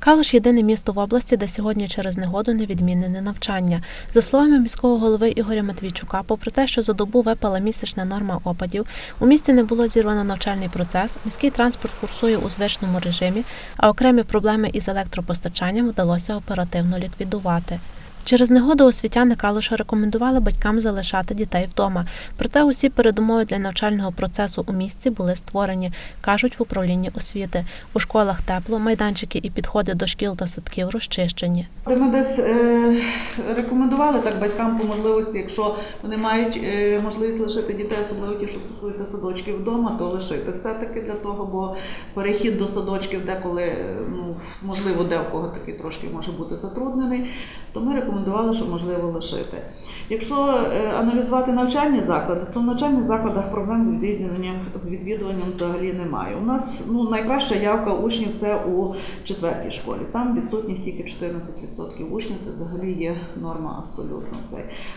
Калуш єдине місто в області, де сьогодні через негоду не відмінене навчання. За словами міського голови Ігоря Матвійчука, попри те, що за добу випала місячна норма опадів, у місті не було зірвано навчальний процес, міський транспорт курсує у звичному режимі, а окремі проблеми із електропостачанням вдалося оперативно ліквідувати. Через негоду освітяни Калуша рекомендували батькам залишати дітей вдома. Проте усі передумови для навчального процесу у місті були створені, кажуть в управлінні освіти. У школах тепло, майданчики і підходи до шкіл та садків розчищені. Ми десь е, рекомендували так батькам по можливості, якщо вони мають е, можливість лишити дітей, особливо ті, що стосуються садочків вдома, то лишити все-таки для того, бо перехід до садочків деколи, е, ну, можливо, де в кого такий трошки може бути затруднений, то ми рекомендували, що можливо лишити. Якщо е, аналізувати навчальні заклади, то в навчальних закладах проблем з відвідуванням, з відвідуванням взагалі немає. У нас ну, найкраща явка учнів це у четвертій школі. Там відсутність тільки 14% учнів, це взагалі є норма абсолютно.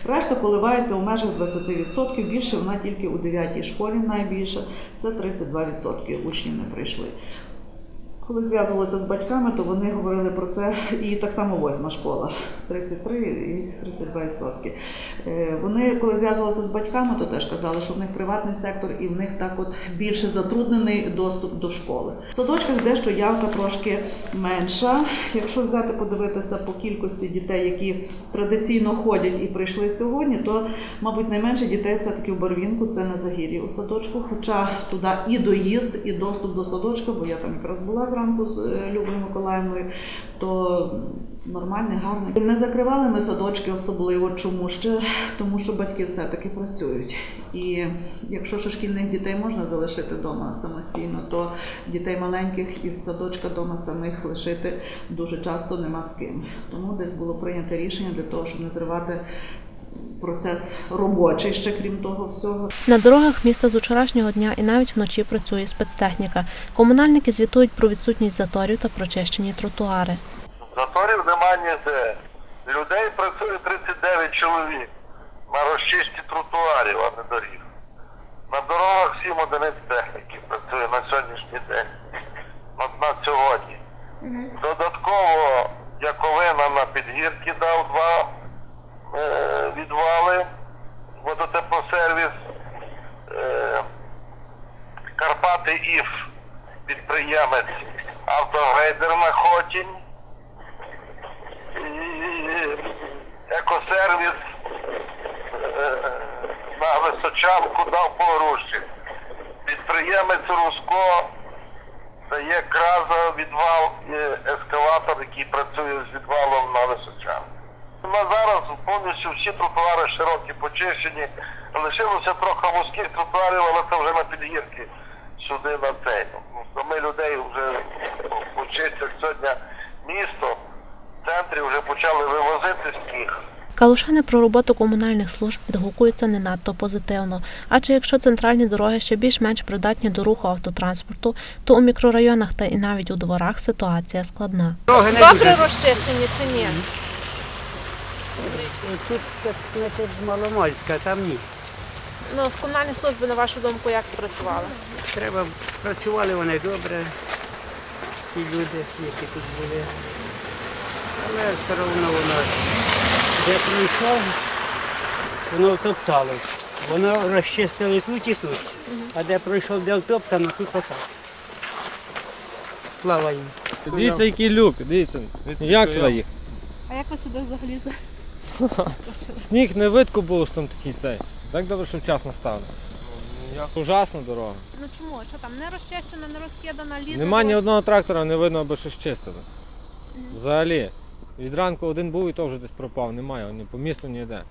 Решта коливається у межах 20%, більше вона тільки у 9 школі найбільше, це 32% учнів не прийшли. Коли зв'язувалися з батьками, то вони говорили про це, і так само восьма школа 33 і 32%. Е, Вони, коли зв'язувалися з батьками, то теж казали, що в них приватний сектор і в них так от більше затруднений доступ до школи. В садочках дещо явка трошки менша. Якщо взяти подивитися по кількості дітей, які традиційно ходять і прийшли сьогодні, то мабуть найменше дітей все-таки в Барвінку це на Загір'ї у садочку. Хоча туди і доїзд, і доступ до садочка, бо я там якраз була зранку з е, Любою Миколаївною, то нормальний, гарний. Не закривали ми садочки особливо. Чому ще? Тому що батьки все-таки працюють. І якщо ж шкільних дітей можна залишити вдома самостійно, то дітей маленьких із садочка вдома самих лишити дуже часто нема з ким. Тому десь було прийнято рішення для того, щоб не зривати процес робочий ще крім того всього. На дорогах міста з вчорашнього дня і навіть вночі працює спецтехніка. Комунальники звітують про відсутність заторів та прочищені тротуари. Заторів нема ніде. Людей працює 39 чоловік на розчисті тротуарів, а не доріг. На дорогах 7 одиниць техніки працює на сьогоднішній день. На, на сьогодні. Додатково Яковина на підгірки дав два е, водотеплосервіс, е, Карпати ІФ, підприємець, автогрейдер на Хотінь екосервіс е, на Височанку дав по. Підприємець Руско дає краза відвал і ескаватор, який працює з відвалом на Височанку. На зараз повністю всі тротуари широкі почищені. Лишилося трохи вузьких тротуарів, але це вже на підгірки сюди на цей. Ну, Ми людей вже почистять сьогодні місто. В центрі вже почали вивозити сніг. Калушани про роботу комунальних служб відгукуються не надто позитивно. Адже якщо центральні дороги ще більш-менш придатні до руху автотранспорту, то у мікрорайонах та і навіть у дворах ситуація складна. Добре розчищені чи ні? Тут так, значить, Маломольська, там ні. Ну, в комунальній службі, на вашу думку, як спрацювали? Треба, працювали вони добре, ті люди, які тут були. Але все одно воно, де пройшов, воно втопталось. Воно розчистили тут і тут. А де пройшов, де втоптано, тут отак. Слава їм. Дивіться, який люк, дивіться. Як туди їх? А як ви сюди взагалі за? Сніг не видко що там такий цей. Так добре, що вчасно стали. Ужасна дорога. Ну чому? Що там не розчищена, не розкидана, літо? Нема ні одного трактора, не видно, аби щось чистили. Взагалі. Від ранку один був і то вже десь пропав, немає, ні по місту ніде.